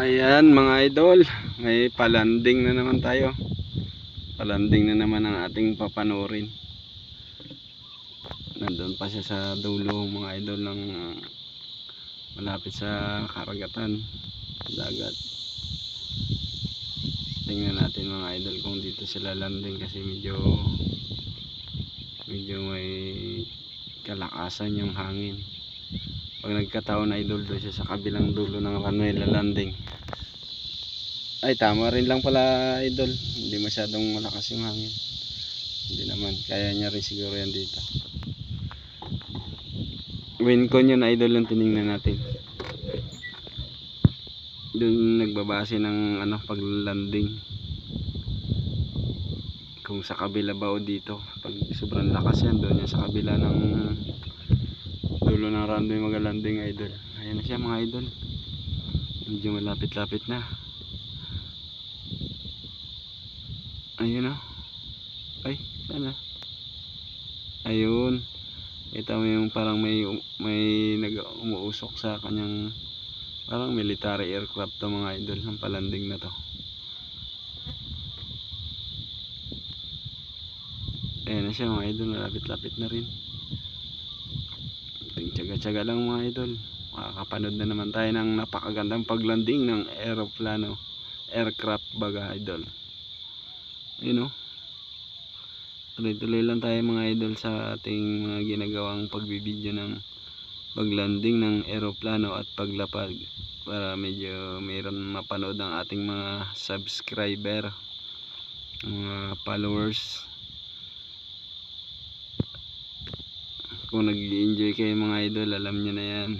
Ayan mga idol, may palanding na naman tayo. Palanding na naman ang ating papanurin. Nandun pa siya sa dulo mga idol ng uh, malapit sa karagatan, dagat. Tingnan natin mga idol kung dito sila landing kasi medyo medyo may kalakasan yung hangin. Pag nagkataon idol doon siya sa kabilang dulo ng runway landing. Ay tama rin lang pala idol. Hindi masyadong malakas yung hangin. Hindi naman. Kaya niya rin siguro yan dito. Wincon yun idol yung tiningnan natin. Doon nagbabase ng ano paglanding. Kung sa kabila ba o dito. Pag sobrang lakas yan doon yan sa kabila ng dulo ng runway magalanding idol. Ayan na siya mga idol. Medyo malapit-lapit na. Ayun o ay sana ayun. Kita mo yung parang may may nag umuusok sa kanyang parang military aircraft to mga idol ang palanding na to. Ayan na siya mga idol. Malapit-lapit na rin Tsaga-tsaga lang mga idol. Makakapanood na naman tayo ng napakagandang paglanding ng aeroplano. Aircraft baga idol. Ayun o. Tuloy-tuloy lang tayo mga idol sa ating mga ginagawang pagbibideo ng paglanding ng aeroplano at paglapag para medyo mayroon mapanood ang ating mga subscriber mga followers kung nag enjoy kayo mga idol. Alam nyo na yan.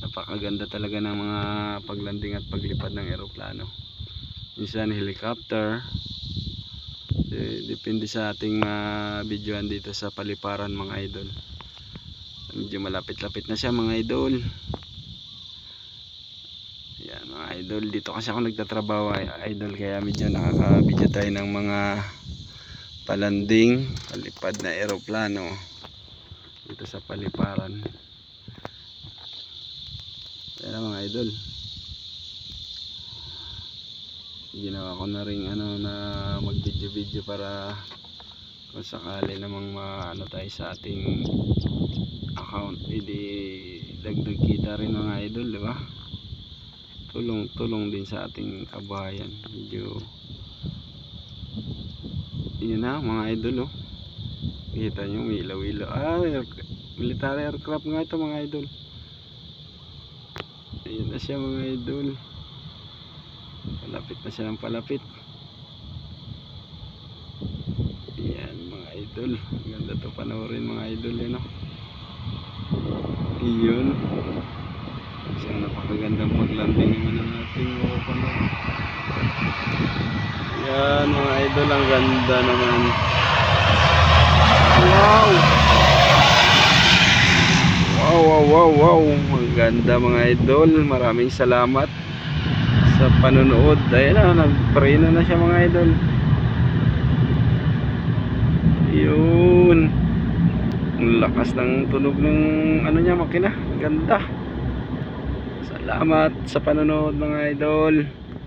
Napakaganda talaga ng mga paglanding at paglipad ng eroplano. Minsan helicopter. De- depende sa ating uh, videoan dito sa paliparan mga idol. Medyo malapit-lapit na siya mga idol. Yan mga idol. Dito kasi ako nagtatrabaho idol. Kaya medyo nakaka-video tayo ng mga palanding palipad na eroplano dito sa paliparan. Kaya mga idol. Ginawa ko na rin ano na mag video video para kung sakali namang maano tayo sa ating account. Edi dagdag kita rin mga idol di ba? Tulong tulong din sa ating kabahayan. Medyo yun na mga idol oh Kita nyo, may ilaw-ilaw. Ah, military aircraft nga ito mga idol. Ayun na siya mga idol. Palapit na siya ng palapit. Yan mga idol. Ganda to panoorin mga idol eh no. Iyon. Isang napakagandang paglanding naman ng ating mapapanood. Yan mga idol, ang ganda naman. Wow! Wow, wow, wow, wow. Ang mga idol. Maraming salamat sa panonood. Ayan na, nag-preno na siya mga idol. Yun. Ang lakas ng tunog ng ano niya, makina. Ganda. Salamat sa panonood mga idol.